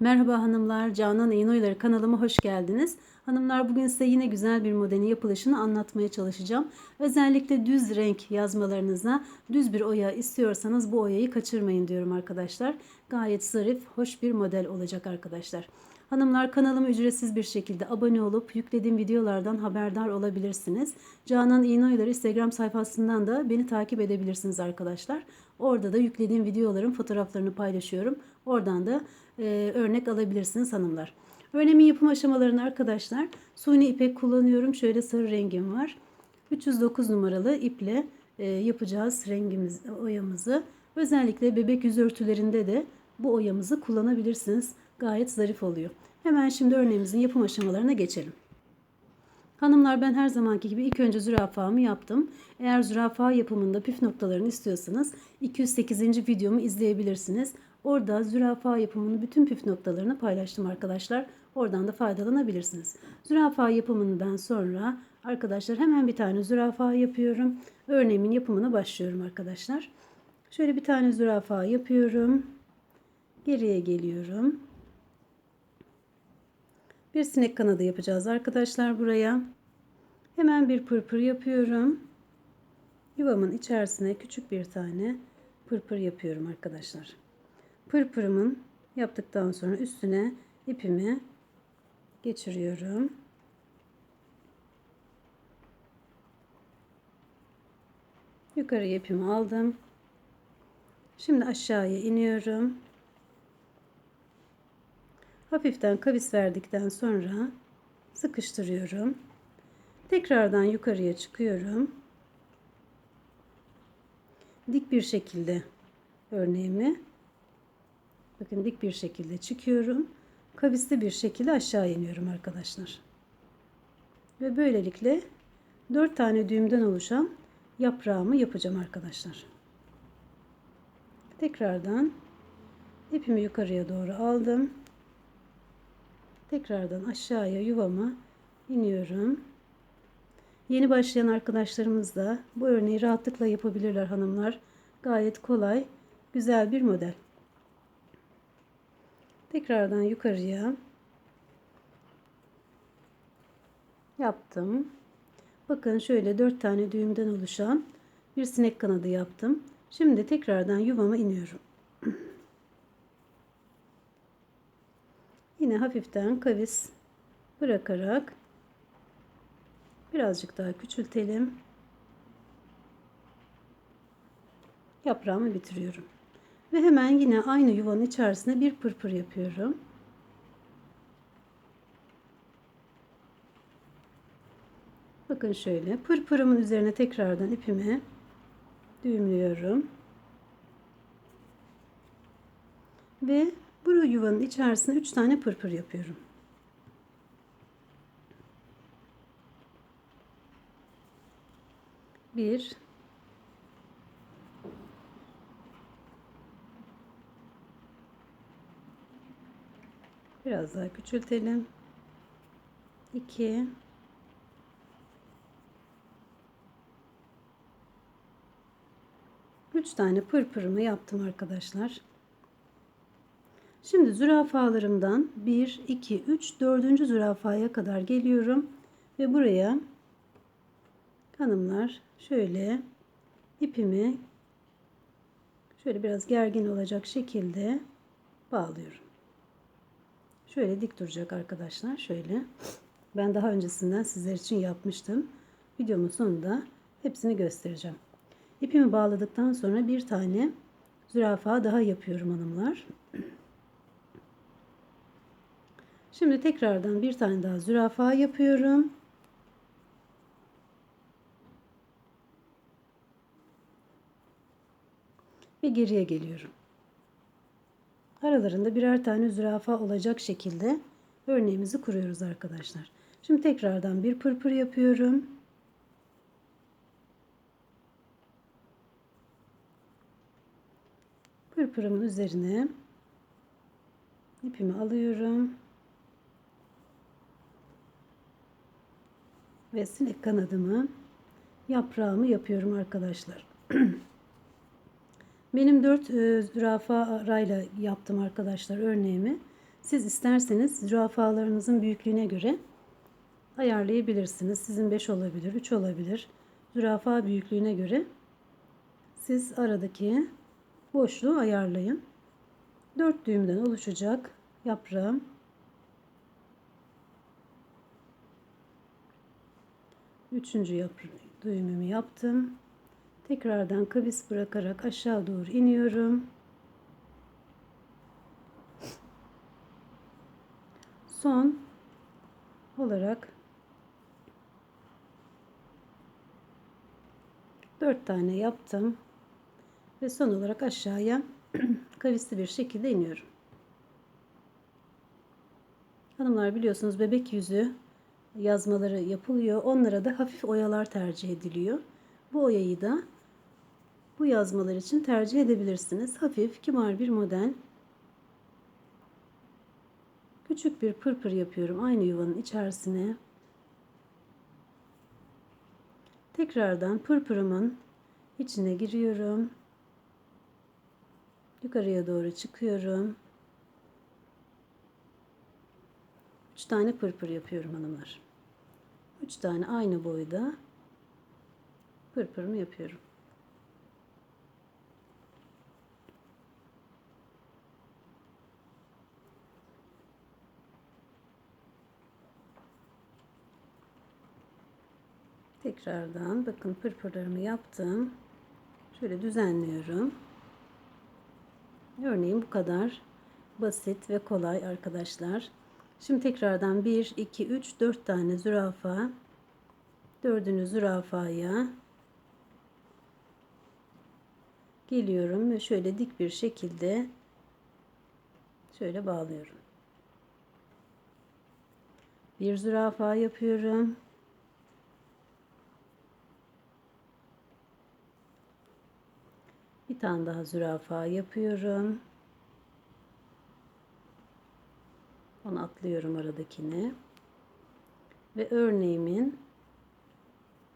Merhaba hanımlar, Canan İğnoyları kanalıma hoş geldiniz. Hanımlar bugün size yine güzel bir modelin yapılışını anlatmaya çalışacağım. Özellikle düz renk yazmalarınıza düz bir oya istiyorsanız bu oyayı kaçırmayın diyorum arkadaşlar. Gayet zarif, hoş bir model olacak arkadaşlar. Hanımlar kanalıma ücretsiz bir şekilde abone olup yüklediğim videolardan haberdar olabilirsiniz. Canan İğnoyları Instagram sayfasından da beni takip edebilirsiniz arkadaşlar. Orada da yüklediğim videoların fotoğraflarını paylaşıyorum. Oradan da e, örnek alabilirsiniz hanımlar. Örneğin yapım aşamalarını arkadaşlar suni ipek kullanıyorum. Şöyle sarı rengim var. 309 numaralı iple e, yapacağız rengimiz oyamızı. Özellikle bebek yüz örtülerinde de bu oyamızı kullanabilirsiniz. Gayet zarif oluyor. Hemen şimdi örneğimizin yapım aşamalarına geçelim. Hanımlar ben her zamanki gibi ilk önce zürafamı yaptım. Eğer zürafa yapımında püf noktalarını istiyorsanız 208. videomu izleyebilirsiniz. Orada zürafa yapımının bütün püf noktalarını paylaştım arkadaşlar. Oradan da faydalanabilirsiniz. Zürafa yapımından sonra arkadaşlar hemen bir tane zürafa yapıyorum. Örneğimin yapımına başlıyorum arkadaşlar. Şöyle bir tane zürafa yapıyorum. Geriye geliyorum. Bir sinek kanadı yapacağız arkadaşlar buraya. Hemen bir pırpır yapıyorum. Yuvamın içerisine küçük bir tane pırpır yapıyorum arkadaşlar. Pırpırımın yaptıktan sonra üstüne ipimi geçiriyorum. Yukarı ipimi aldım. Şimdi aşağıya iniyorum. Hafiften kavis verdikten sonra sıkıştırıyorum. Tekrardan yukarıya çıkıyorum. Dik bir şekilde örneğimi bakın dik bir şekilde çıkıyorum. Kavisli bir şekilde aşağı iniyorum arkadaşlar. Ve böylelikle 4 tane düğümden oluşan yaprağımı yapacağım arkadaşlar. Tekrardan ipimi yukarıya doğru aldım. Tekrardan aşağıya yuvama iniyorum. Yeni başlayan arkadaşlarımız da bu örneği rahatlıkla yapabilirler hanımlar. Gayet kolay, güzel bir model. Tekrardan yukarıya yaptım. Bakın şöyle dört tane düğümden oluşan bir sinek kanadı yaptım. Şimdi tekrardan yuvama iniyorum. Yine hafiften kavis bırakarak birazcık daha küçültelim. Yaprağımı bitiriyorum. Ve hemen yine aynı yuvanın içerisine bir pırpır yapıyorum. Bakın şöyle pırpırımın üzerine tekrardan ipimi düğümlüyorum. Ve bu yuvanın içerisine 3 tane pırpır yapıyorum. Bir, biraz daha küçültelim. İki, üç tane pırpırımı yaptım arkadaşlar. Şimdi zürafalarımdan 1, 2, 3, 4. zürafaya kadar geliyorum. Ve buraya hanımlar şöyle ipimi şöyle biraz gergin olacak şekilde bağlıyorum. Şöyle dik duracak arkadaşlar. Şöyle. Ben daha öncesinden sizler için yapmıştım. Videomun sonunda hepsini göstereceğim. İpimi bağladıktan sonra bir tane zürafa daha yapıyorum hanımlar. Şimdi tekrardan bir tane daha zürafa yapıyorum. Ve geriye geliyorum. Aralarında birer tane zürafa olacak şekilde örneğimizi kuruyoruz arkadaşlar. Şimdi tekrardan bir pırpır yapıyorum. Pırpırımın üzerine ipimi alıyorum. ve sinek kanadımı yaprağımı yapıyorum arkadaşlar. Benim 4 e, zürafa arayla yaptım arkadaşlar örneğimi. Siz isterseniz zürafalarınızın büyüklüğüne göre ayarlayabilirsiniz. Sizin 5 olabilir, 3 olabilir. Zürafa büyüklüğüne göre siz aradaki boşluğu ayarlayın. 4 düğümden oluşacak yaprağım. Üçüncü yapra düğümümü yaptım. Tekrardan kavis bırakarak aşağı doğru iniyorum. Son olarak 4 tane yaptım. Ve son olarak aşağıya kavisli bir şekilde iniyorum. Hanımlar biliyorsunuz bebek yüzü yazmaları yapılıyor. Onlara da hafif oyalar tercih ediliyor. Bu oyayı da bu yazmalar için tercih edebilirsiniz. Hafif, kibar bir model. Küçük bir pırpır yapıyorum aynı yuvanın içerisine. Tekrardan pırpırımın içine giriyorum. Yukarıya doğru çıkıyorum. 3 tane pırpır yapıyorum hanımlar. 3 tane aynı boyda pırpırımı yapıyorum. Tekrardan bakın pırpırlarımı yaptım. Şöyle düzenliyorum. Örneğin bu kadar basit ve kolay arkadaşlar. Şimdi tekrardan 1, 2, 3, 4 tane zürafa. Dördüncü zürafaya geliyorum ve şöyle dik bir şekilde şöyle bağlıyorum. Bir zürafa yapıyorum. Bir tane daha zürafa yapıyorum. Onu atlıyorum aradakini. Ve örneğimin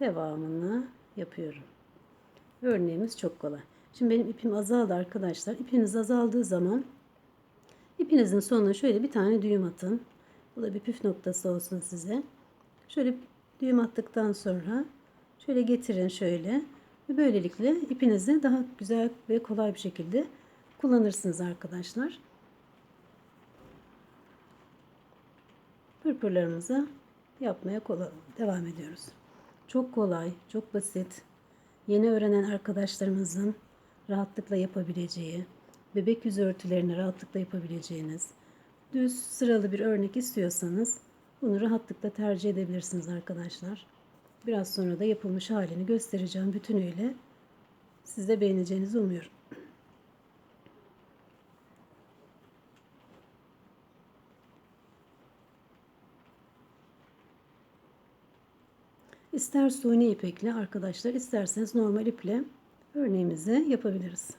devamını yapıyorum. Örneğimiz çok kolay. Şimdi benim ipim azaldı arkadaşlar. İpiniz azaldığı zaman ipinizin sonuna şöyle bir tane düğüm atın. Bu da bir püf noktası olsun size. Şöyle düğüm attıktan sonra şöyle getirin şöyle. Ve böylelikle ipinizi daha güzel ve kolay bir şekilde kullanırsınız arkadaşlar. Pırpırlarımızı yapmaya devam ediyoruz. Çok kolay, çok basit. Yeni öğrenen arkadaşlarımızın rahatlıkla yapabileceği, bebek yüzü örtülerini rahatlıkla yapabileceğiniz, düz sıralı bir örnek istiyorsanız bunu rahatlıkla tercih edebilirsiniz arkadaşlar. Biraz sonra da yapılmış halini göstereceğim bütünüyle. Siz de beğeneceğinizi umuyorum. İster suni ipekle arkadaşlar isterseniz normal iple örneğimizi yapabiliriz.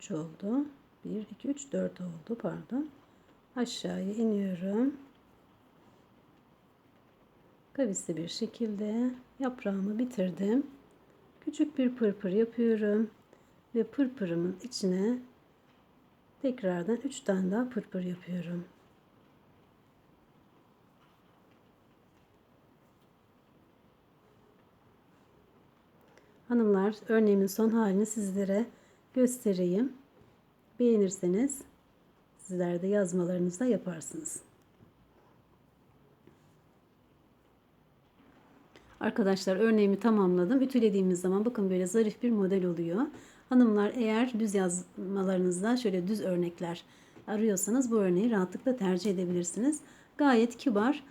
Üç oldu. 1, 2, 3, 4 oldu. Pardon. Aşağıya iniyorum. Kavisli bir şekilde yaprağımı bitirdim. Küçük bir pırpır yapıyorum. Ve pırpırımın içine tekrardan 3 tane daha pırpır yapıyorum. Hanımlar örneğimin son halini sizlere göstereyim. Beğenirseniz sizler de yazmalarınızda yaparsınız. Arkadaşlar örneğimi tamamladım. Ütülediğimiz zaman bakın böyle zarif bir model oluyor. Hanımlar eğer düz yazmalarınızda şöyle düz örnekler arıyorsanız bu örneği rahatlıkla tercih edebilirsiniz. Gayet kibar,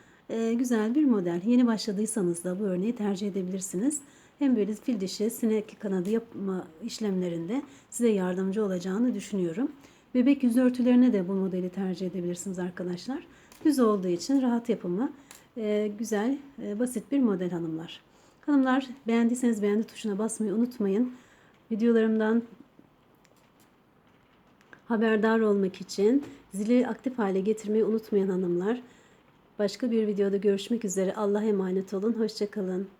güzel bir model. Yeni başladıysanız da bu örneği tercih edebilirsiniz. Hem böyle fil dişi, sinek kanadı yapma işlemlerinde size yardımcı olacağını düşünüyorum. Bebek yüz örtülerine de bu modeli tercih edebilirsiniz arkadaşlar. Düz olduğu için rahat yapımı e, güzel, e, basit bir model hanımlar. Hanımlar beğendiyseniz beğendi tuşuna basmayı unutmayın. Videolarımdan haberdar olmak için zili aktif hale getirmeyi unutmayın hanımlar. Başka bir videoda görüşmek üzere. Allah'a emanet olun. Hoşçakalın.